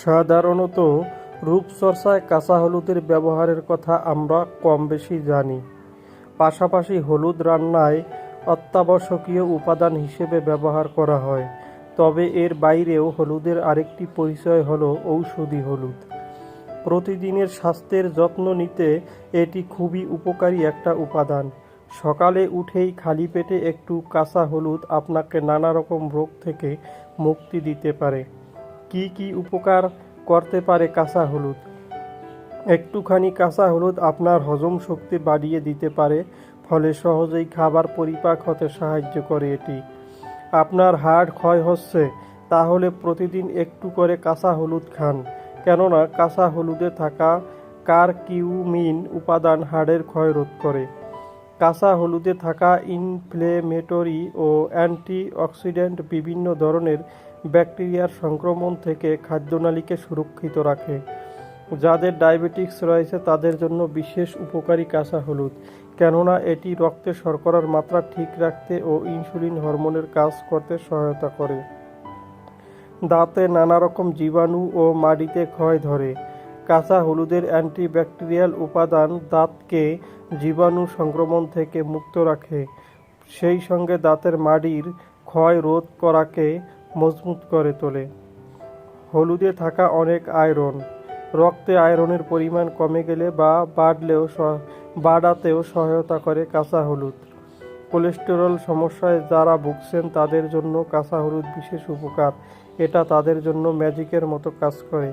সাধারণত রূপচর্চায় কাঁচা হলুদের ব্যবহারের কথা আমরা কম বেশি জানি। পাশাপাশি হলুদ রান্নায় অত্যাবশ্যকীয় উপাদান হিসেবে ব্যবহার করা হয়। তবে এর বাইরেও হলুদের আরেকটি পরিচয় হলো ঔষধি হলুদ। প্রতিদিনের স্বাস্থ্যের যত্ন নিতে এটি খুবই উপকারী একটা উপাদান। সকালে উঠেই খালি পেটে একটু কাঁচা হলুদ আপনাকে নানা রকম রোগ থেকে মুক্তি দিতে পারে। কি কি উপকার করতে পারে কাঁচা হলুদ? একটুখানি কাঁচা হলুদ আপনার হজম শক্তি বাড়িয়ে দিতে পারে, ফলে সহজেই খাবার পরিপাক হতে সাহায্য করে এটি। আপনার হাড় ক্ষয় হচ্ছে, তাহলে প্রতিদিন একটু করে কাঁচা হলুদ খান। কেননা, কাঁচা হলুদে থাকা কারকিউমিন উপাদান হাড়ের ক্ষয় রোধ করে। কাঁচা হলুদে থাকা ইনফ্লেমেটরি ও অ্যান্টিঅক্সিডেন্ট বিভিন্ন ধরনের ব্যাকটেরিয়ার সংক্রমণ থেকে খাদ্যনালীকে সুরক্ষিত রাখে, যাদের ডায়াবেটিক্স রয়েছে তাদের জন্য বিশেষ উপকারী কাঁচা হলুদ। কেননা এটি রক্তে শর্করার মাত্রা ঠিক রাখতে ও ইনসুলিন হরমোনের কাজ করতে সহায়তা করে। দাঁতে নানা রকম জীবাণু ও মাড়িতে ক্ষয় ধরে। কাঁচা হলুদের অ্যান্টিব্যাকটেরিয়াল উপাদান দাঁতকে জীবাণু সংক্রমণ থেকে মুক্ত রাখে। সেই সঙ্গে দাঁতের মাড়ির ক্ষয় রোধ করাকে মজবুত করে তোলে। হলুদে থাকা অনেক আয়রন। রক্তে আয়রনের পরিমাণ কমে গেলে বা বাড়লেও বাড়াতেও সহায়তা করে কাঁচা হলুদ। কোলেস্টেরল সমস্যায় যারা ভুগছেন তাদের জন্য কাঁচা হলুদ বিশেষ উপকার। এটা তাদের জন্য ম্যাজিকের মতো কাজ করে।